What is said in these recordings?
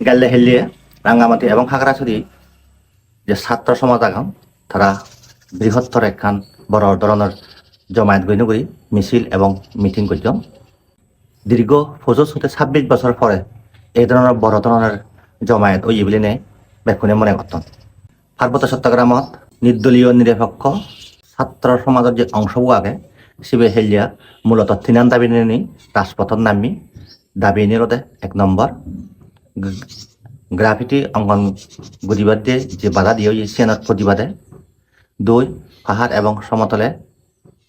গাল্লে রাঙ্গামাটি এবং খাগড়াছড়ি যে ছাত্র সমাজ আগাম তারা বৃহত্তর একখান বড় ধরনের জমায়েত গণ্য করি মিছিল এবং মিটিং করছেন দীর্ঘ পঁচিশ হতে ছাব্বিশ বছর পরে এই ধরনের বড় ধরনের জমায়েত ওই বলে নে বেক্ষণে মনে করতেন। পার্বত্য চট্টগ্রামত নির্দলীয় নিরপেক্ষ ছাত্র সমাজের যে অংশবো আগে শিবে হেলিয়া মূলত তিনান দাবি নিয়ে রাজপথত নামি দাবি নিরোধে এক নম্বর গ্রাফিটি অঙ্কন গতিবাদ যে বাধা দিয়ে ওই সিয়ানত প্রতিবাদে। দুই পাহাড় এবং সমতলে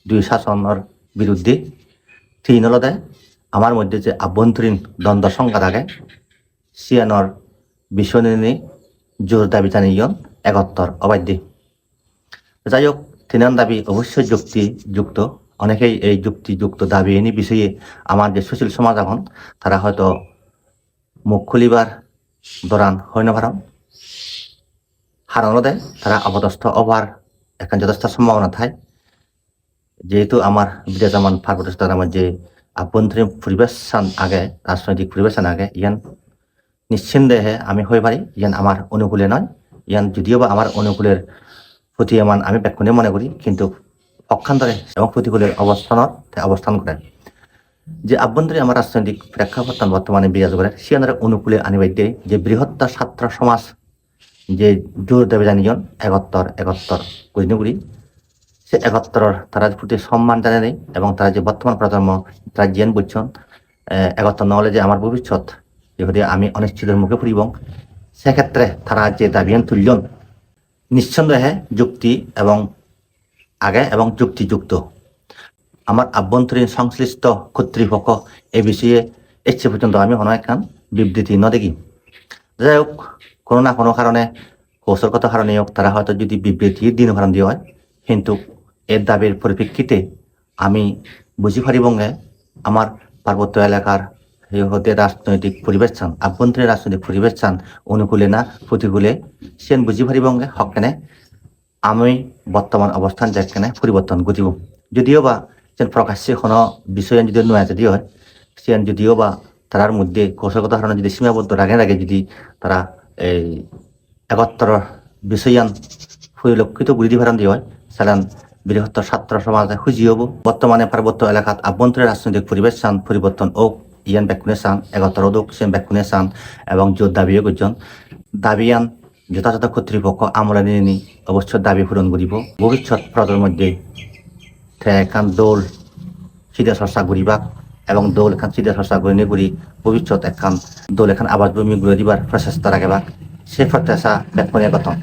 দুই শাসনের বিরুদ্ধে তিন হলদে আমার মধ্যে যে আভ্যন্তরীণ দ্বন্দ্ব সংঘাত থাকে সিয়ানর নিয়ে জোর দাবি জানিয়ন একত্তর অবাধ্য। যাই হোক তিনান দাবি অবশ্যই যুক্তিযুক্ত। অনেকেই এই যুক্তিযুক্ত দাবি এনে বিষয়ে আমার যে সুশীল সমাজ এখন, তারা হয়তো মুখ খুলিবার দরান হয় না পারন হারানো দেয় তারা অপদস্থ অভার এখন যথেষ্ট সম্ভাবনা থাকে যেহেতু আমার বিরাজমান পার্বত্য যে আভ্যন্তরীণ পরিবেশন আগে রাজনৈতিক পরিবেশন আগে, ইয়ান নিশ্চিন্দেহে আমি হয়ে পারি ইয়ান আমার অনুকূলে নয় ইয়ান যদিও বা আমার অনুকূলের প্রতীয়মান আমি ব্যাকুণে মনে করি, কিন্তু পক্ষান্তরে এবং প্রতিকূলের অবস্থানত অবস্থান করে যে আভ্যন্তরীণ আমার রাজনৈতিক প্রেক্ষাপট বর্তমানে বিরাজ করে সিয়ানের অনুকূলে আনিবাদ্যে যে বৃহত্তর ছাত্র সমাজ, যে জোর দেবে জানিজন একত্তর একত্তর করি, সে একত্তরের তারা প্রতি সম্মান জানে নেই এবং তারা যে বর্তমান প্রজন্ম তারা জেন বুঝছেন একত্তর নহলে যে আমার ভবিষ্যৎ যেহেতু আমি অনিশ্চিতের মুখে পড়িব। সেক্ষেত্রে তারা যে দাবিয়ান তুলজন নিঃসন্দেহে যুক্তি এবং আগে এবং যুক্তিযুক্ত। আমার আভ্যন্তরীণ সংশ্লিষ্ট কর্তৃপক্ষ এ বিষয়ে এসে পর্যন্ত আমি কোনো একখান বিবৃতি ন দেখি যাই হোক, কোনো না কোনো কারণে কৌশলগত কারণে হোক তারা হয়তো যদি বিবৃতি দিন কারণ দিয়ে হয়, কিন্তু এর দাবির পরিপ্রেক্ষিতে আমি বুঝি পারিবঙ্গে আমার পার্বত্য এলাকার হতে রাজনৈতিক পরিবেশ চান আভ্যন্তরীণ রাজনৈতিক পরিবেশ চান অনুকূলে না প্রতিকূলে সেন বুঝি পারিবঙ্গে হকেনে আমি বর্তমান অবস্থান যেখানে পরিবর্তন ঘটিব। যদিও বা প্রকাশ্যে কোনো বিষয় যদি নয় যদি হয়, সেন যদিও বা তারার মধ্যে কৌশলগত কারণে যদি সীমাবদ্ধ রাগে রাগে যদি তারা এই একত্তর বিষয়ান পরিলক্ষিত বুদ্ধি ভারণ দিয়ে হয়, সেলান বৃহত্তর ছাত্র সমাজে খুঁজি হব। বর্তমানে পার্বত্য এলাকাত আভ্যন্তরীণ রাজনৈতিক পরিবেশ চান পরিবর্তন ও ইয়ান ব্যাকুনে চান একত্তর উদ্যোগ সেন ব্যাকুনে চান এবং জোর দাবিও করছেন দাবিয়ান যথাযথ কর্তৃপক্ষ আমলে নিয়ে অবশ্য দাবি পূরণ করিব। ভবিষ্যৎ প্রজন্মের মধ্যে এখান দোল সিধা সরসা ঘুরিবাক এবং দোল এখান সিধা সরসা ঘুরিনে ঘুরি ভবিষ্যৎ এখান দোল এখান আবাস ভূমি ঘুরে দিবার প্রচেষ্টা রাখেবাক সে প্রত্যাশা ব্যাকুনে গঠন